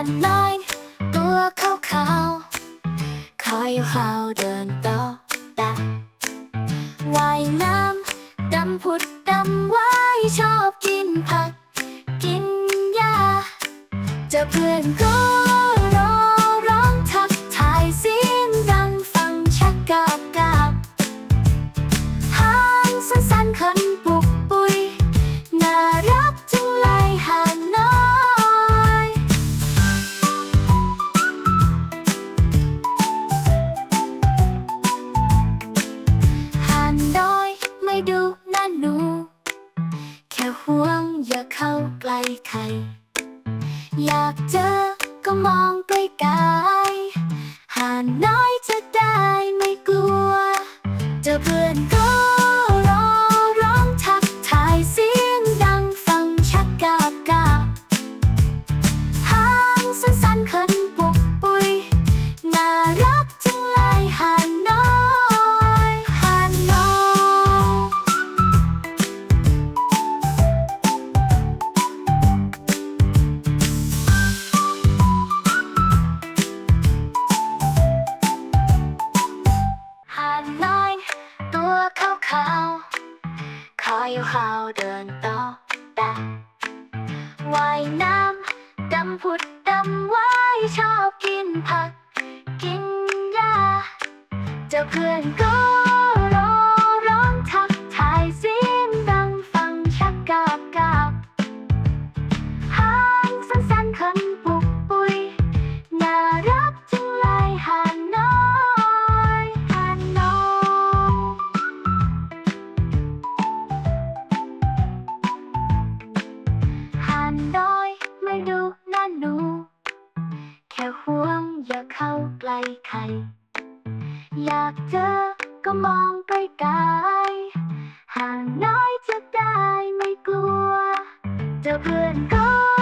านน้อยตัวขาวขาวคอยเฮาเดินต่อตาว่ายน้ำดำผุดดำว่ายชอบกินผัก กินหญ้าจะเพื่อนก็รอร้องทักทายสียงดังฟังชักกาบกาบหางสั้นๆคน ดูน่าหนู แค่ห่วงอย่าเข้าใกล้ใคร อยากเจอก็มองไกลๆห ขาวขาวๆคอยขาวเดินต่อตาว่ายน้ำดำผุดดำว่ายชอบกินผัก กินหญ้าเจ้าเพื่อนก็ หานน้อยไม่ดูน่าหนู แค่ห่วงอย่าเข้าใกล้ใคร อยากเจอก็มองไปไกลห่างน้อยจะได้ไม่กลัว เจอเพื่อนก็